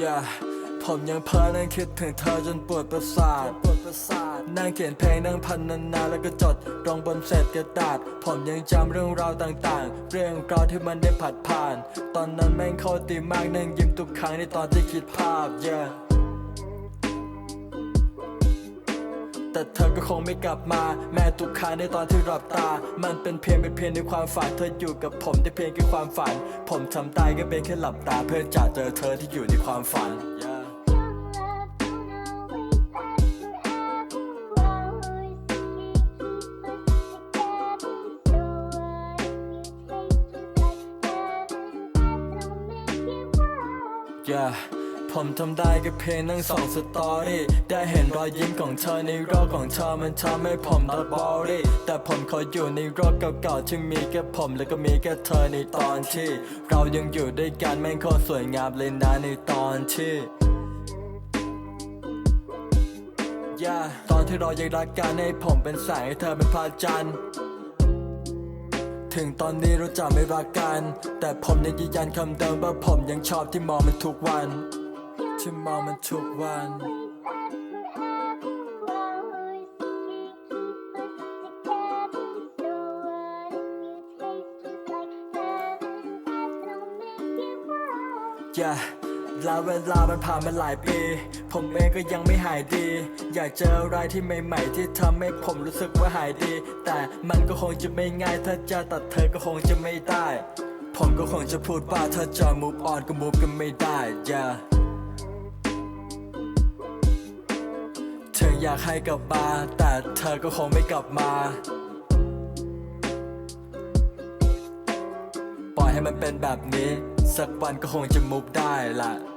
yeah ผมยังเพ้อนั่งคิดถึงเธอจนปวดประสาทปวดประสาทนั่งเขียนเพลงนั่งพันนานๆแล้วก็จดลงบนเศษกระดาษ ผมยังจำเรื่องราวต่างๆ เรื่องราวที่มันได้ผ่านผ่าน ตอนนั้นแม่งเข้าตีมากนั่งยิ้มทุกครั้งในตอนที่คิดภาพ yeah แต่เธอก็คงไม่กลับมา แม้ทุกครั้งในตอนที่หลับตา มันเป็นเพียงเป็นเพียงในความฝัน เธออยู่กับผมได้เพียงแค่ความฝัน ผมทำตายก็เป็นแค่หลับตา เพื่อจะเจอเธอที่อยู่ในความฝัน yeah. ผมทำได้แค่เพียงนั่งสองสตอรี่ได้เห็นรอยยิ้มของเธอในโลกของเธอมันทำให้ผมตาบอรี่แต่ผมขออยู่ในโลกเก่าๆที่มีแค่ผมแล้วก็มีแค่เธอในตอนที่ เรายังอยู่ด้วยกันแม่งโคตรสวยงามเลยนะในตอนที่ yeah ตอนที่เรายังรักกันให้ผมเป็นแสงให้เธอเป็นพระจันทร์ถึงตอนนี้เราจะไม่รักกัน แต่ผมยังยืนยันคำเดิมว่าผมยังชอบที่มองมันทุกวัน ที่มองมันทุกวันอย่าแล้วเวลามันผ่านมาหลายปี ผมเองก็ยังไม่หายดี อยากเจออะไรที่ใหม่ๆที่ทำให้ผมรู้สึกว่าหายดี แต่มันก็คงจะไม่ง่าย ถ้าจะตัดเธอก็คงจะไม่ได้ ผมก็คงจะพูดว่าถ้าจะ move on ก็ move กันไม่ได้อ อยากให้กลับมา แต่เธอก็คงไม่กลับมา ปล่อยให้มันเป็นแบบนี้ สักวันก็คงจะมุกได้ละ